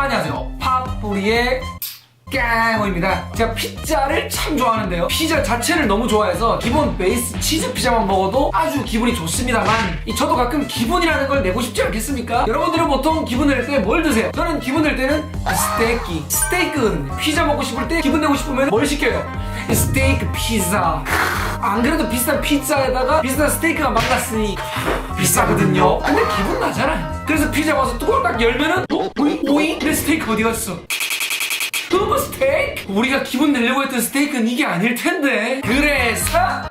안녕하세요. 팝뿌리의 깡호입니다. 제가 피자를 참 좋아하는데요. 피자 자체를 너무 좋아해서 기본 베이스 치즈 피자만 먹어도 아주 기분이 좋습니다만 이 저도 가끔 기분이라는 걸 내고 싶지 않겠습니까? 여러분들은 보통 기분 낼 때 뭘 드세요? 저는 기분 낼 때는 스테이크, 스테이크거든요. 피자 먹고 싶을 때 기분 내고 싶으면 뭘 시켜요? 스테이크 피자. 안 그래도 비싼 피자에다가 비싼 스테이크가 만났으니 비싸거든요. 근데 기분 나잖아요. 그래서 피자 와서 뚜껑 딱 열면은 어? 오잉? 내 스테이크 어디 갔어? 그거 스테이크? 우리가 기분 내려고 했던 스테이크는 이게 아닐 텐데. 그래서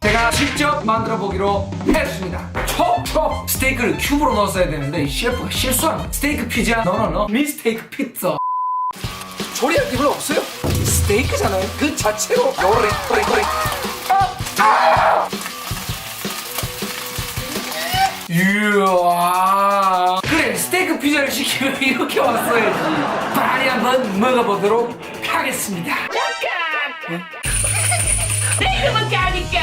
제가 직접 만들어 보기로 했습니다. 촉촉 스테이크를 큐브로 넣었어야 되는데 이 셰프가 실수한. 스테이크 피자? 너너너 미스테이크 피자. 조리할 기분 없어요. 스테이크잖아요. 그 자체로 요래 요래 요래. 이야. 그래 스테이크 피자를 시키면 이렇게 왔어야지. 빨리 한번 먹어보도록 하겠습니다. 내 이름은 가니까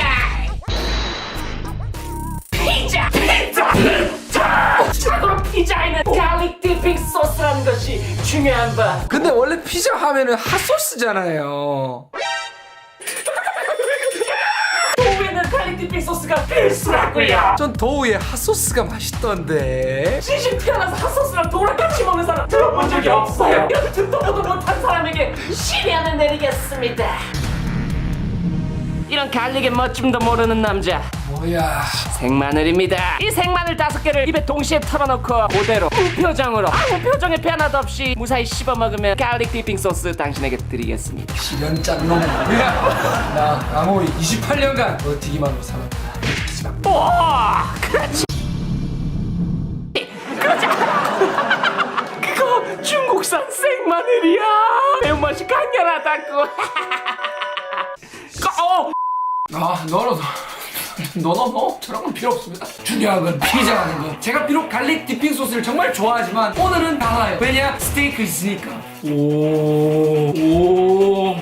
피자 피자 피자 참고로 피자에는 갈릭 디핑 소스라는 것이 중요한 바 근데 원래 피자 하면은 핫소스잖아요. 디핑 소스가 필수라고요. 전 도우의 핫소스가 맛있던데. 시신 태어나서 핫소스랑 도우랑 같이 먹는 사람 들어본 적이 없어요. 이렇게 듣도 보도 못한 사람에게 시련을 내리겠습니다 이런 갈릭의 멋짐도 모르는 남자 뭐야. 생마늘입니다. 이 생마늘 다섯 개를 입에 동시에 털어놓고 그대로 무표정으로 아무 표정의 변화도 없이 무사히 씹어 먹으면 갈릭 디핑 소스 당신에게 드리겠습니다. 시련 짠놈. 야, 나 강호이 28년간 버티기만으로 살았다. 마. 오, 그렇지. 그렇지. 그거 중국산 생마늘이야. 매운맛이 강렬하다고. 어, 아, 너너 너너 너 저런 건 필요 없습니다. 중요한 건 피자라는 거. 제가 비록 갈릭 디핑 소스를 정말 좋아하지만 오늘은 달라요. 왜냐? 스테이크 있으니까. 오, 오.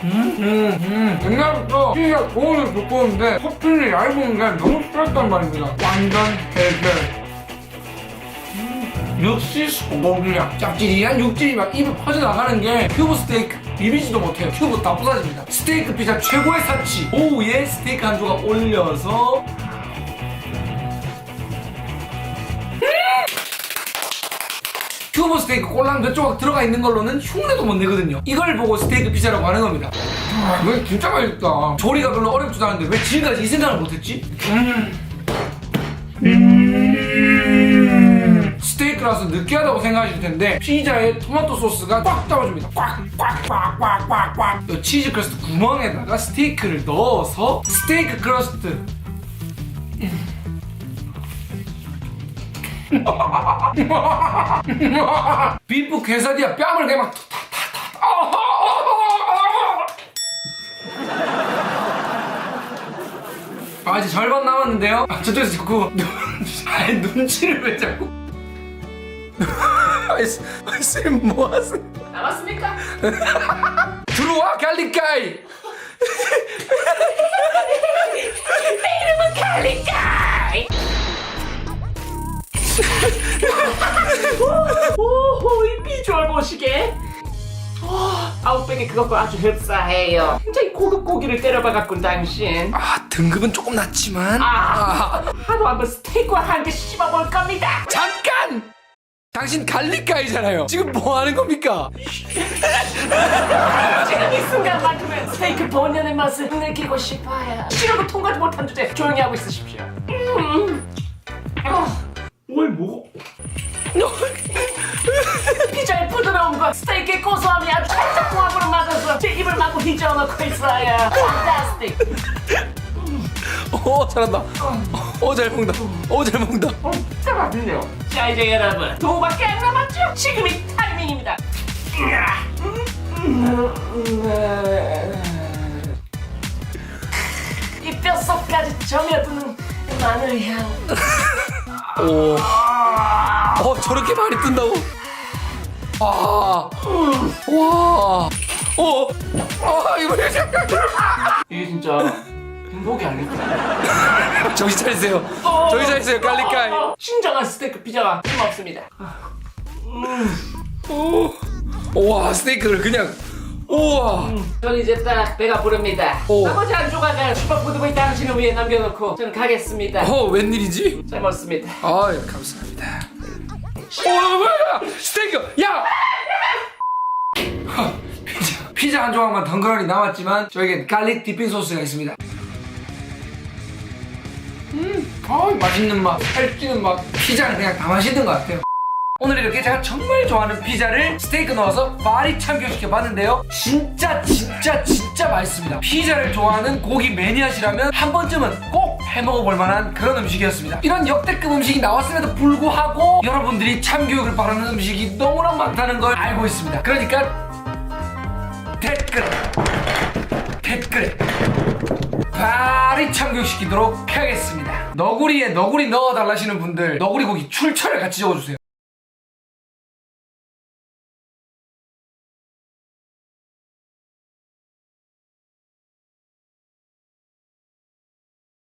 음, 음, 음. 옛날부터 피자 고온을 두꺼운데 커피를 얇은 게 너무 싫었단 말입니다. 완전 해결. 역시 소고기야 짭짤한 육질이 막 입에 퍼져나가는 게 큐브 스테이크 비비지도 못해요. 큐브 다 부서집니다. 스테이크 피자 최고의 사치 오후에 스테이크 한 조각 올려서. 큐브 스테이크 꼴랑 몇 조각 들어가 있는 걸로는 흉내도 못 내거든요. 이걸 보고 스테이크 피자라고 하는 겁니다. 아, 이거 진짜 맛있다. 조리가 별로 어렵지도 않은데 왜 지금까지 이 생각을 못했지? 음. 스테이크라서 느끼하다고 생각하실 텐데 피자에 토마토 소스가 꽉 잡아줍니다. 꽉 꽉 꽉 꽉 꽉 꽉. 이 치즈 크러스트 구멍에다가 스테이크를 넣어서 스테이크 크러스트. 비프 quesadilla 뺨을 그냥 막 타타타. 아 이제 절반 남았는데요? 아, 저쪽에서 자꾸 눈, 아니 눈치를 왜 자꾸 아이스 아이스 뭐 하세요? 남았습니까? 들어와 갈릭가이 내 이름은 갈릭가이. 오호 이 비주얼 보시게. 와, 아웃백이 그것과 아주 흡사해요. 이 고급 고기를 때려박았군 당신. 아 등급은 조금 낮지만 아, 하루 한번 스테이크와 함께 씹어볼 겁니다. 잠깐 당신 갈릭가이잖아요 지금 뭐 하는 겁니까? 지금 이 순간 만큼은 스테이크 본연의 맛을 느끼고 싶어요. 싫어도 통과도 못한 주제 조용히 하고 있으십시오. 음. 아, 뭘 먹어? 피자의 부드러움과 스테이크의 고소함이 아주 찰떡궁합으로 맞아서 제 입을 마구 휘저어놓고 있어요. 판타스틱. 오 잘한다 오잘 먹는다 오잘 먹는다 어, 진짜 맛있네요. 자 이제 여러분 도밖에 안 남았죠? 지금이 타이밍입니다. 이 뼛속까지 정해드는 마늘 향. 오 어, 저렇게 많이 뜬다고? 아, 와, 어, 아, 이거 이게 진짜 목이 알겠다. 정신 차리세요. 정신 차리세요, 갈릭가이. 진정한 스테이크 피자가 힘없습니다. 와, 스테이크를 그냥. 우와. 저는 이제 딱 배가 부릅니다. 오. 나머지 한 조각은 슈퍼푸드보이 당신을 위해 남겨놓고 저는 가겠습니다. 어, 웬일이지? 잘 먹습니다. 아, 감사합니다. 오, 뭐야? 스테이크! 야! 하, 피자. 피자 한 조각만 덩그러니 남았지만 저에게 갈릭 디핑 소스가 있습니다. 음, 아, 맛있는 맛, 살찌는 맛. 피자는 그냥 다 맛있는 것 같아요. 오늘 이렇게 제가 정말 좋아하는 피자를 스테이크 넣어서 파리 참교시켜 봤는데요. 진짜 진짜 진짜 맛있습니다. 피자를 좋아하는 고기 매니아시라면 한 번쯤은 꼭 해먹어 볼 만한 그런 음식이었습니다. 이런 역대급 음식이 나왔음에도 불구하고 여러분들이 참교육을 바라는 음식이 너무나 많다는 걸 알고 있습니다. 그러니까 댓글 댓글에 바리 참교육시키도록 하겠습니다. 너구리에 너구리 넣어달라시는 분들 너구리 고기 출처를 같이 적어주세요.